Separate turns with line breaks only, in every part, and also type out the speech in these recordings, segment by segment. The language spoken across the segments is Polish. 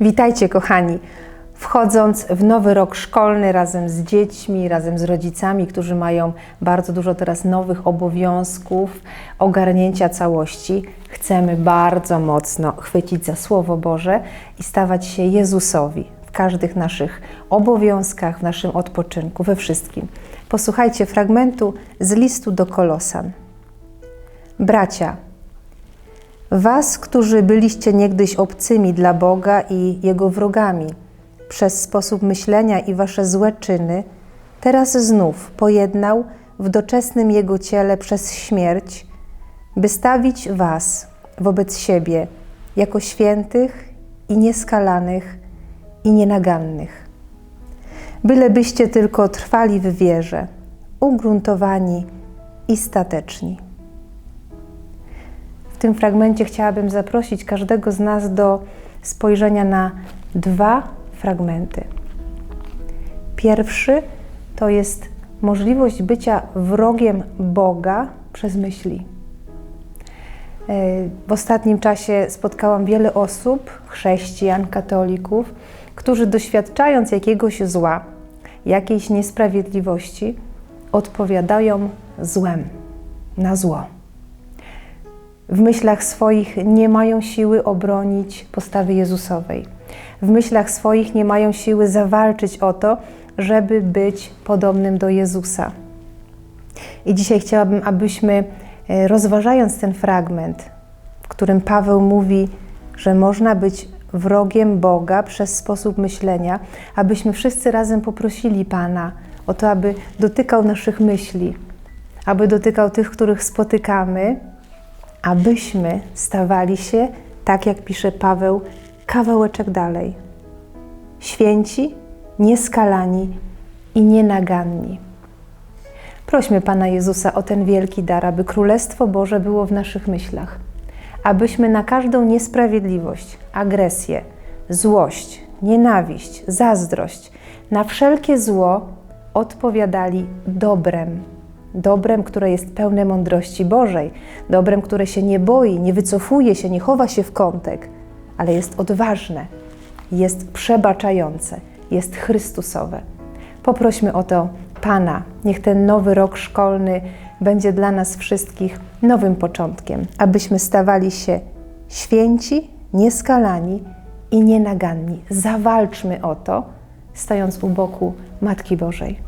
Witajcie, kochani. Wchodząc w nowy rok szkolny razem z dziećmi, razem z rodzicami, którzy mają bardzo dużo teraz nowych obowiązków, ogarnięcia całości, chcemy bardzo mocno chwycić za Słowo Boże i stawać się Jezusowi w każdych naszych obowiązkach, w naszym odpoczynku, we wszystkim. Posłuchajcie fragmentu z listu do Kolosan. Bracia, Was, którzy byliście niegdyś obcymi dla Boga i Jego wrogami, przez sposób myślenia i Wasze złe czyny, teraz znów pojednał w doczesnym Jego ciele przez śmierć, by stawić Was wobec siebie jako świętych i nieskalanych i nienagannych. Bylebyście tylko trwali w wierze, ugruntowani i stateczni. W tym fragmencie chciałabym zaprosić każdego z nas do spojrzenia na dwa fragmenty. Pierwszy to jest możliwość bycia wrogiem Boga przez myśli. W ostatnim czasie spotkałam wiele osób, chrześcijan, katolików, którzy doświadczając jakiegoś zła, jakiejś niesprawiedliwości, odpowiadają złem na zło w myślach swoich nie mają siły obronić postawy Jezusowej. W myślach swoich nie mają siły zawalczyć o to, żeby być podobnym do Jezusa. I dzisiaj chciałabym, abyśmy, e, rozważając ten fragment, w którym Paweł mówi, że można być wrogiem Boga przez sposób myślenia, abyśmy wszyscy razem poprosili Pana o to, aby dotykał naszych myśli, aby dotykał tych, których spotykamy, abyśmy stawali się, tak jak pisze Paweł, kawałeczek dalej. Święci, nieskalani i nienaganni. Prośmy Pana Jezusa o ten wielki dar, aby Królestwo Boże było w naszych myślach, abyśmy na każdą niesprawiedliwość, agresję, złość, nienawiść, zazdrość, na wszelkie zło odpowiadali dobrem dobrem, które jest pełne mądrości Bożej, dobrem, które się nie boi, nie wycofuje się, nie chowa się w kątek, ale jest odważne, jest przebaczające, jest Chrystusowe. Poprośmy o to Pana. Niech ten nowy rok szkolny będzie dla nas wszystkich nowym początkiem, abyśmy stawali się święci, nieskalani i nienaganni. Zawalczmy o to, stając u boku Matki Bożej.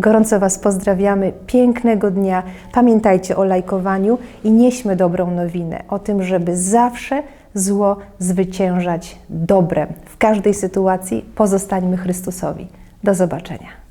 Gorąco Was pozdrawiamy. Pięknego dnia. Pamiętajcie o lajkowaniu i nieśmy dobrą nowinę o tym, żeby zawsze zło zwyciężać dobrem. W każdej sytuacji pozostańmy Chrystusowi. Do zobaczenia.